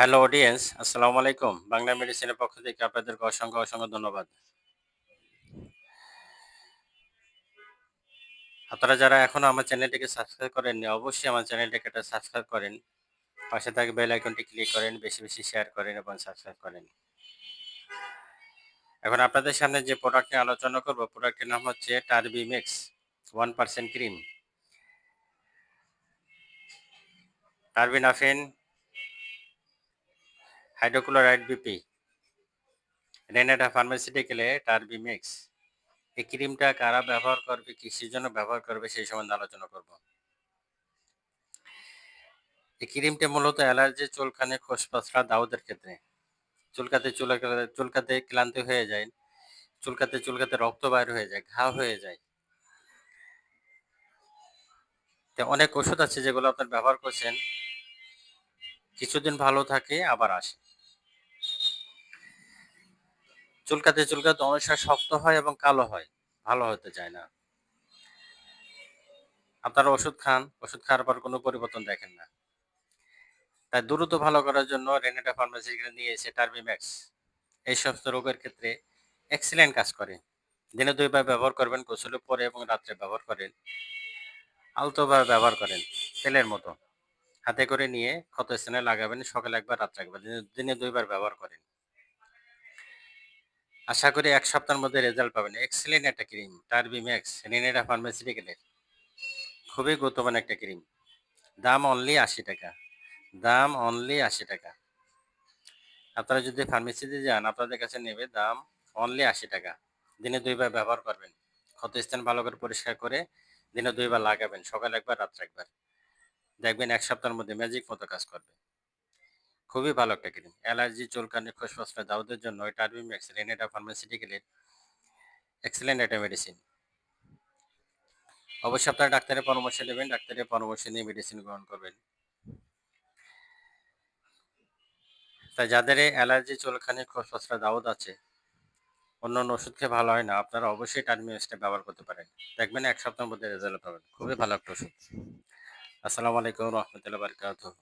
Hello audience আসসালামু আলাইকুম বাংলা মেডিসিনের পক্ষ থেকে আপনাদেরকে অসংখ্য অসংখ্য ধন্যবাদ। আপনারা যারা এখনও আমার চ্যানেলটিকে সাবস্ক্রাইব করেননি, অবশ্যই আমার চ্যানেলটিকে একটা সাবস্ক্রাইব করেন। পাশে থাকে বেল আইকনটি ক্লিক করেন, বেশি বেশি শেয়ার করেন এবং সাবস্ক্রাইব করেন। এখন আপনাদের সামনে যে প্রোডাক্ট নিয়ে আলোচনা করব প্রোডাক্টের নাম হচ্ছে Terbi mix one percent cream terbinafine hydrochloride BP Renata ফার্মাসিউটিক্যালে Terbi mix এই ক্রিমটা কারা ব্যবহার করবে, কৃষির জন্য ব্যবহার করবে, সেই সম্বন্ধে আলোচনা করব। এই ক্রিমটা মূলত অ্যালার্জি, চুলকানি খোসপাসরা দাউদের ক্ষেত্রে। চুলকাতে চুলকাতে চুলকাতে ক্লান্তি হয়ে যায়, চুলকাতে চুলকাতে রক্ত বাইর হয়ে যায়, ঘা হয়ে যায়। অনেক ওষুধ আছে যেগুলো আপনার ব্যবহার করছেন, কিছুদিন ভালো থাকে, আবার আসে। চুলকাতে চুলকাতে অনেক সময় শক্ত হয় এবং কালো হয়। ভালো হতে চায় না। আপনারা ওষুধ খান। ওষুধ খাওয়ার পর কোনো পরিবর্তন দেখেন না। তাই দ্রুত ভালো করার জন্য রেনেটা ফার্মাসি নিয়ে এসে টার্বিম্যাক্স এই সমস্ত রোগের ক্ষেত্রে এক্সিলেন্ট কাজ করে। দিনে দুইবার ব্যবহার করবেন, গোসলে পরে এবং রাত্রে ব্যবহার করেন। আলতোভাবে ব্যবহার করেন, তেলের মতো। হাতে করে নিয়ে ক্ষত স্থানে লাগাবেন, সকালে একবার, রাত্রে একবার দিনে দুইবার ব্যবহার করেন। আশা করি এক সপ্তাহের মধ্যে রেজাল্ট পাবেন। এক্সিলেন্ট একটা ক্রিম টার্বি ম্যাক্স রেনেডা ফার্মাসিউটিক্যালের খুবই গুরুত্বপূর্ণ একটা ক্রিম দাম অনলি আশি টাকা। দাম অনলি আশি টাকা। আপনারা যদি ফার্মেসিতে যান, আপনাদের কাছে নেবে দাম অনলি আশি টাকা। দিনে দুইবার ব্যবহার করবেন। ক্ষত স্থান ভালো করে পরিষ্কার করে দিনে দুইবার লাগাবেন। সকাল একবার, রাত্রে একবার। দেখবেন এক সপ্তাহের মধ্যে ম্যাজিক মতো কাজ করবে। খুবই ভালো একটা ক্রিম। অ্যালার্জি, চুলকানি খোসপসরা দাউদের জন্য ওই টার্বিম্যাক্স রেনেটা ফার্মাসিউটিক্যালের এক্সেলেন্ট একটা মেডিসিন অবশ্যই আপনারা ডাক্তারের পরামর্শ নেবেন, ডাক্তারের পরামর্শ নিয়ে মেডিসিন গ্রহণ করবেন। তাই যাদের অ্যালার্জি চুলখানি খোসপসরা দাউদ আছে অন্য অন্য ওষুধ খেয়ে ভালো হয় না, আপনারা অবশ্যই টার্মিউসটা ব্যবহার করতে পারেন। দেখবেন এক সপ্তাহের মধ্যে রেজাল্ট পাবেন। খুবই ভালো একটা ওষুধ। আসসালামু আলাইকুম রহমতুল্লাহ বারকাতুহ।